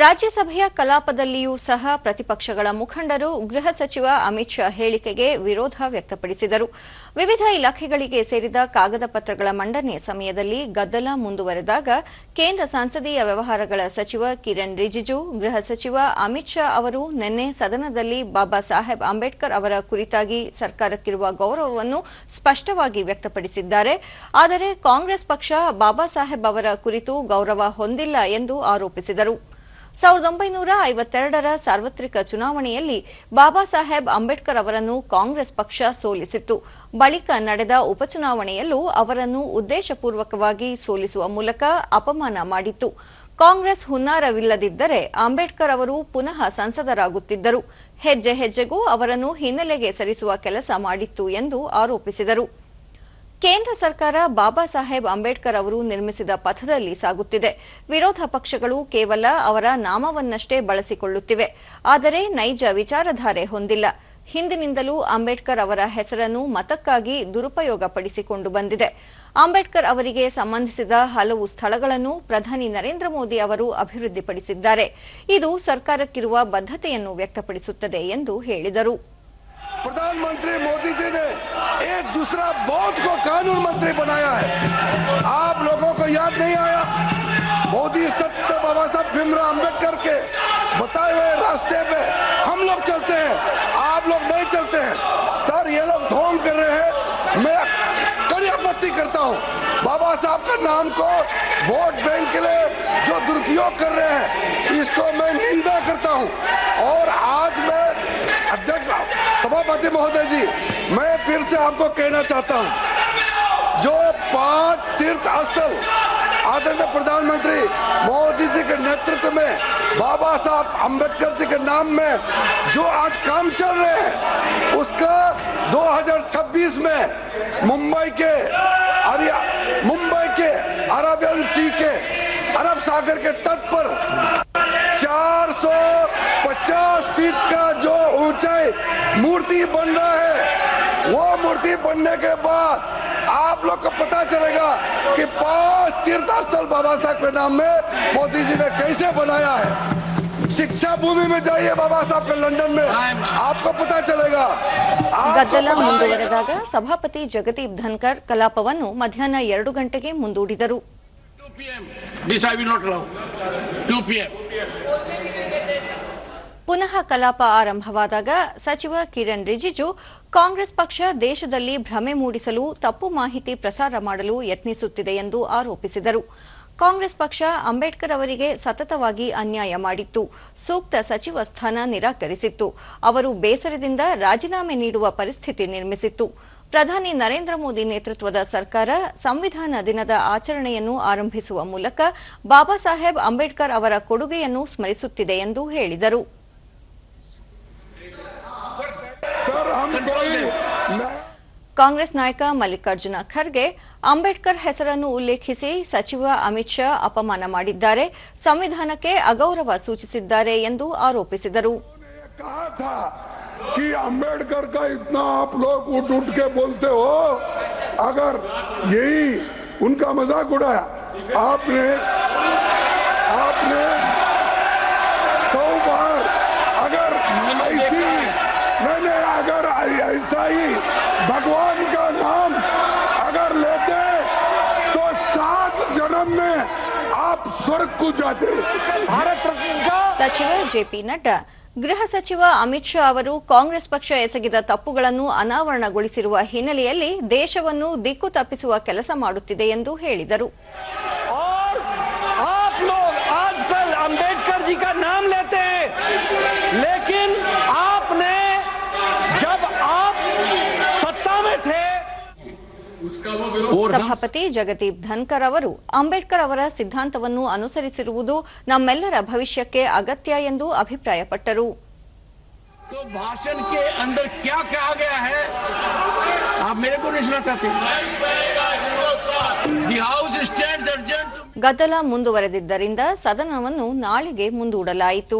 ರಾಜ್ಯಸಭೆಯ ಕಲಾಪದಲ್ಲಿಯೂ ಸಹ ಪ್ರತಿಪಕ್ಷಗಳ ಮುಖಂಡರು ಗೃಹ ಸಚಿವ ಅಮಿತ್ ಶಾ ಹೇಳಿಕೆಗೆ ವಿರೋಧ ವ್ಯಕ್ತಪಡಿಸಿದರು. ವಿವಿಧ ಇಲಾಖೆಗಳಿಗೆ ಸೇರಿದ ಕಾಗದ ಪತ್ರಗಳ ಮಂಡನೆ ಸಮಯದಲ್ಲಿ ಗದ್ದಲ ಮುಂದುವರೆದಾಗ ಕೇಂದ್ರ ಸಂಸದೀಯ ವ್ಯವಹಾರಗಳ ಸಚಿವ ಕಿರಣ್ ರಿಜಿಜು, ಗೃಹ ಸಚಿವ ಅಮಿತ್ ಶಾ ಅವರು ನಿನ್ನೆ ಸದನದಲ್ಲಿ ಬಾಬಾ ಸಾಹೇಬ್ ಅಂಬೇಡ್ಕರ್ ಅವರ ಕುರಿತಾಗಿ ಸರ್ಕಾರಕ್ಕಿರುವ ಗೌರವವನ್ನು ಸ್ಪಷ್ಟವಾಗಿ ವ್ಯಕ್ತಪಡಿಸಿದ್ದಾರೆ. ಆದರೆ ಕಾಂಗ್ರೆಸ್ ಪಕ್ಷ ಬಾಬಾ ಸಾಹೇಬ್ ಅವರ ಕುರಿತು ಗೌರವ ಹೊಂದಿಲ್ಲ ಎಂದು ಆರೋಪಿಸಿದರು. ಸಾವಿರದ ಒಂಬೈನೂರ ಐವತ್ತೆರಡರ ಸಾರ್ವತ್ರಿಕ ಚುನಾವಣೆಯಲ್ಲಿ ಬಾಬಾ ಸಾಹೇಬ್ ಅಂಬೇಡ್ಕರ್ ಅವರನ್ನು ಕಾಂಗ್ರೆಸ್ ಪಕ್ಷ ಸೋಲಿಸಿತ್ತು. ಬಳಿಕ ನಡೆದ ಉಪಚುನಾವಣೆಯಲ್ಲೂ ಅವರನ್ನು ಉದ್ದೇಶಪೂರ್ವಕವಾಗಿ ಸೋಲಿಸುವ ಮೂಲಕ ಅಪಮಾನ ಮಾಡಿತ್ತು. ಕಾಂಗ್ರೆಸ್ ಹುನ್ನಾರವಿಲ್ಲದಿದ್ದರೆ ಅಂಬೇಡ್ಕರ್ ಅವರು ಪುನಃ ಸಂಸದರಾಗುತ್ತಿದ್ದರು. ಹೆಜ್ಜೆ ಹೆಜ್ಜೆಗೂ ಅವರನ್ನು ಹಿನ್ನೆಲೆಗೆ ಸರಿಸುವ ಕೆಲಸ ಮಾಡಿತ್ತು ಎಂದು ಆರೋಪಿಸಿದರು. ಕೇಂದ್ರ ಸರ್ಕಾರ ಬಾಬಾ ಸಾಹೇಬ್ ಅಂಬೇಡ್ಕರ್ ಅವರು ನಿರ್ಮಿಸಿದ ಪಥದಲ್ಲಿ ಸಾಗುತ್ತಿದೆ. ವಿರೋಧ ಪಕ್ಷಗಳು ಕೇವಲ ಅವರ ನಾಮವನ್ನಷ್ಟೇ ಬಳಸಿಕೊಳ್ಳುತ್ತಿವೆ. ಆದರೆ ನೈಜ ವಿಚಾರಧಾರೆ ಹೊಂದಿಲ್ಲ. ಹಿಂದಿನಿಂದಲೂ ಅಂಬೇಡ್ಕರ್ ಅವರ ಹೆಸರನ್ನು ಮತಕ್ಕಾಗಿ ದುರುಪಯೋಗಪಡಿಸಿಕೊಂಡು ಬಂದಿದೆ. ಅಂಬೇಡ್ಕರ್ ಅವರಿಗೆ ಸಂಬಂಧಿಸಿದ ಹಲವು ಸ್ಥಳಗಳನ್ನು ಪ್ರಧಾನಿ ನರೇಂದ್ರ ಮೋದಿ ಅವರು ಅಭಿವೃದ್ಧಿಪಡಿಸಿದ್ದಾರೆ. ಇದು ಸರ್ಕಾರಕ್ಕಿರುವ ಬದ್ಧತೆಯನ್ನು ವ್ಯಕ್ತಪಡಿಸುತ್ತದೆ ಎಂದು ಹೇಳಿದರು. दूसरा बौद्ध को कानून मंत्री बनाया है। आप लोगों को याद नहीं आया? मोदी सत्य बाबा साहब भीमराव अंबेडकर के बताए हुए रास्ते पे हम लोग चलते हैं, आप लोग नहीं चलते हैं। सर, ये लोग ढोंग कर रहे हैं। मैं कड़ी आपत्ति करता हूँ। बाबा साहब का नाम को वोट बैंक के लिए जो दुरुपयोग कर रहे हैं, इसको मैं निंदा करता हूँ। और आज मैं सभापति महोदय जी, मैं फिर से आपको कहना चाहता हूँ, जो पाँच तीर्थ स्थल आदरणीय प्रधानमंत्री मोदी जी के नेतृत्व में, बाबा साहब अंबेडकर जी के नाम में, जो आज काम चल रहे हैं, उसका 2026 में मुंबई के मुंबई के अरबियन सी के, अरब सागर के तट पर 450 फीट का जो ऊंचाई मूर्ति बन रहा है वो मूर्ति बनने के बाद आप लोग को पता चलेगा कि पांच तीर्थ स्थल बाबा साहब के नाम में मोदी जी ने कैसे बनाया है शिक्षा भूमि में जाइए बाबा साहब के लंदन में आपको पता चलेगा आपको ಗದ್ದಲ पता चलेगा। ಮುಂದುವರೆದಾಗ ಸಭಾಪತಿ ಜಗದೀಪ್ ಧನ್ಕರ್ ಕಲಾಪವನ್ನು ಮಧ್ಯಾಹ್ನ ಎರಡು ಗಂಟೆಗೆ ಮುಂದೂಡಿದರು 2 p.m. This I will not allow. 2 p.m. ಪುನಃ ಕಲಾಪ ಆರಂಭವಾದಾಗ ಸಚಿವ ಕಿರಣ್ ರಿಜಿಜು, ಕಾಂಗ್ರೆಸ್ ಪಕ್ಷ ದೇಶದಲ್ಲಿ ಭ್ರಮೆ ಮೂಡಿಸಲು ತಪ್ಪು ಮಾಹಿತಿ ಪ್ರಸಾರ ಮಾಡಲು ಯತ್ನಿಸುತ್ತಿದೆ ಎಂದು ಆರೋಪಿಸಿದರು. ಕಾಂಗ್ರೆಸ್ ಪಕ್ಷ ಅಂಬೇಡ್ಕರ್ ಅವರಿಗೆ ಸತತವಾಗಿ ಅನ್ಯಾಯ ಮಾಡಿತ್ತು. ಸೂಕ್ತ ಸಚಿವ ಸ್ಥಾನ ನಿರಾಕರಿಸಿತ್ತು. ಅವರು ಬೇಸರದಿಂದ ರಾಜೀನಾಮೆ ನೀಡುವ ಪರಿಸ್ಥಿತಿ ನಿರ್ಮಿಸಿತ್ತು. ಪ್ರಧಾನಿ ನರೇಂದ್ರ ಮೋದಿ ನೇತೃತ್ವದ ಸರ್ಕಾರ ಸಂವಿಧಾನ ದಿನದ ಆಚರಣೆಯನ್ನು ಆರಂಭಿಸುವ ಮೂಲಕ ಬಾಬಾ ಸಾಹೇಬ್ ಅಂಬೇಡ್ಕರ್ ಅವರ ಕೊಡುಗೆಯನ್ನು ಸ್ಮರಿಸುತ್ತಿದೆ ಎಂದು ಹೇಳಿದರು. ಕಾಂಗ್ರೆಸ್ ನಾಯಕ ಮಲ್ಲಿಕಾರ್ಜುನ ಖರ್ಗೆ ಅಂಬೇಡ್ಕರ್ ಹೆಸರನ್ನು ಉಲ್ಲೇಖಿಸಿ ಸಚಿವ ಅಮಿತ್ ಶಾ ಅಪಮಾನ ಮಾಡಿದ್ದಾರೆ ಸಂವಿಧಾನಕ್ಕೆ ಅಗೌರವ ಸೂಚಿಸಿದ್ದಾರೆ ಎಂದು ಆರೋಪಿಸಿದರು ये कहा था कि अंबेडकर का इतना अगर ऐसा ही भगवान का नाम अगर लेते तो सात जन्म में आप स्वर्ग को जाते भारत रत्न का ಸಚಿವ ಜೆಪಿ ನಡ್ಡಾ ಗೃಹ ಸಚಿವ ಅಮಿತ್ ಶಾ ಅವರು ಕಾಂಗ್ರೆಸ್ ಪಕ್ಷ ಎಸಗಿದ ತಪ್ಪುಗಳನ್ನು ಅನಾವರಣಗೊಳಿಸಿರುವ ಹಿನ್ನೆಲೆಯಲ್ಲಿ ದೇಶವನ್ನು ದಿಕ್ಕು ತಪ್ಪಿಸುವ ಕೆಲಸ ಮಾಡುತ್ತಿದೆ ಎಂದು ಹೇಳಿದರು ಸಭಾಪತಿ ಜಗದೀಪ್ ಧನ್ಕರ್ ಅವರು ಅಂಬೇಡ್ಕರ್ ಅವರ ಸಿದ್ಧಾಂತವನ್ನು ಅನುಸರಿಸಿರುವುದು ನಮ್ಮೆಲ್ಲರ ಭವಿಷ್ಯಕ್ಕೆ ಅಗತ್ಯ ಎಂದು ಅಭಿಪ್ರಾಯಪಟ್ಟರು तो भाषण के अंदर क्या कहा गया है आप मेरे को नहीं सुना चाहते The house stands urgent to ಗದ್ದಲ ಮುಂದುವರೆದಿದ್ದರಿಂದ ಸದನವನ್ನು ನಾಳೆಗೆ ಮುಂದೂಡಲಾಯಿತು